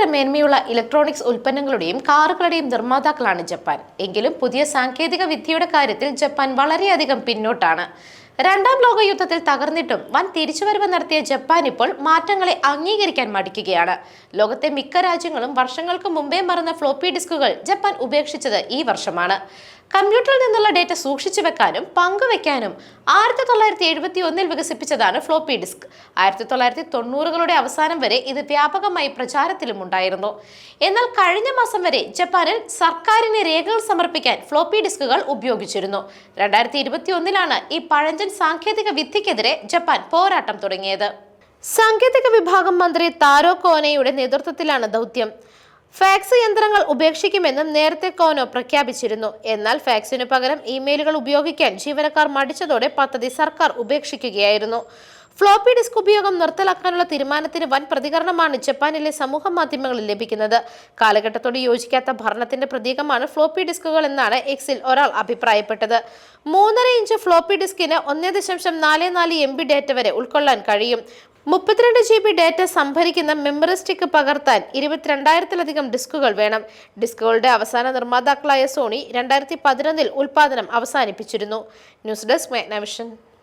ലോകോത്തര മേന്മയുള്ള ഇലക്ട്രോണിക്സ് ഉൽപ്പന്നങ്ങളുടെയും കാറുകളുടെയും നിർമ്മാതാക്കളാണ് ജപ്പാൻ. എങ്കിലും പുതിയ സാങ്കേതിക വിദ്യയുടെ കാര്യത്തിൽ ജപ്പാൻ വളരെയധികം പിന്നോട്ടാണ്. രണ്ടാം ലോക യുദ്ധത്തിൽ തകർന്നിട്ടും വൻ തിരിച്ചുവരവ് നടത്തിയ ജപ്പാൻ ഇപ്പോൾ മാറ്റങ്ങളെ അംഗീകരിക്കാൻ മടിക്കുകയാണ്. ലോകത്തെ മിക്ക രാജ്യങ്ങളും വർഷങ്ങൾക്ക് മുമ്പേ മറന്ന ഫ്ലോപ്പി ഡിസ്കുകൾ ജപ്പാൻ ഉപേക്ഷിച്ചത് ഈ വർഷമാണ്. കമ്പ്യൂട്ടറിൽ നിന്നുള്ള ഡേറ്റ സൂക്ഷിച്ചു വെക്കാനും പങ്കുവെക്കാനും ആയിരത്തി തൊള്ളായിരത്തി എഴുപത്തി ഒന്നിൽ വികസിപ്പിച്ചതാണ് ഫ്ലോപ്പി ഡിസ്ക്. ആയിരത്തി തൊള്ളായിരത്തി തൊണ്ണൂറുകളുടെ അവസാനം വരെ ഇത് വ്യാപകമായി പ്രചാരത്തിലും ഉണ്ടായിരുന്നു. എന്നാൽ കഴിഞ്ഞ മാസം വരെ ജപ്പാനിൽ സർക്കാരിന് രേഖകൾ സമർപ്പിക്കാൻ ഫ്ലോപ്പി ഡിസ്കുകൾ ഉപയോഗിച്ചിരുന്നു. രണ്ടായിരത്തി ഇരുപത്തി ഒന്നിലാണ് ഈ പഴഞ്ചൻ സാങ്കേതിക വിദ്യക്കെതിരെ ജപ്പാൻ പോരാട്ടം തുടങ്ങിയത്. സാങ്കേതിക വിഭാഗം മന്ത്രി താരോ കോനയുടെ നേതൃത്വത്തിലാണ് ദൗത്യം. ഫാക്സ് യന്ത്രങ്ങൾ ഉപേക്ഷിക്കുമെന്നും നേരത്തെ കോനോ പ്രഖ്യാപിച്ചിരുന്നു. എന്നാൽ ഫാക്സിനു പകരം ഇമെയിലുകൾ ഉപയോഗിക്കാൻ ജീവനക്കാർ മടിച്ചതോടെ പദ്ധതി സർക്കാർ ഉപേക്ഷിക്കുകയായിരുന്നു. ഫ്ലോപ്പി ഡിസ്ക് ഉപയോഗം നിർത്തലാക്കാനുള്ള തീരുമാനത്തിന് വൻ പ്രതികരണമാണ് ജപ്പാനിലെ സമൂഹ മാധ്യമങ്ങളിൽ ലഭിക്കുന്നത്. കാലഘട്ടത്തോട് യോജിക്കാത്ത ഭരണത്തിന്റെ പ്രതീകമാണ് ഫ്ലോപ്പി ഡിസ്കുകൾ എന്നാണ് എക്സിൽ ഒരാൾ അഭിപ്രായപ്പെട്ടത്. മൂന്നര ഇഞ്ച് ഫ്ലോപ്പി ഡിസ്കിന് ഒന്നേ ദശാംശം നാല് നാല് എം ബി ഡേറ്റ വരെ ഉൾക്കൊള്ളാൻ കഴിയും. മുപ്പത്തിരണ്ട് ജി ബി ഡേറ്റ സംഭരിക്കുന്ന മെമ്മറി സ്റ്റിക്ക് പകർത്താൻ ഇരുപത്തിരണ്ടായിരത്തിലധികം ഡിസ്കുകൾ വേണം. ഡിസ്കുകളുടെ അവസാന നിർമ്മാതാക്കളായ സോണി രണ്ടായിരത്തി പതിനൊന്നിൽ ഉൽപാദനം അവസാനിപ്പിച്ചിരുന്നു. News desk മെഗ്നവിഷൻ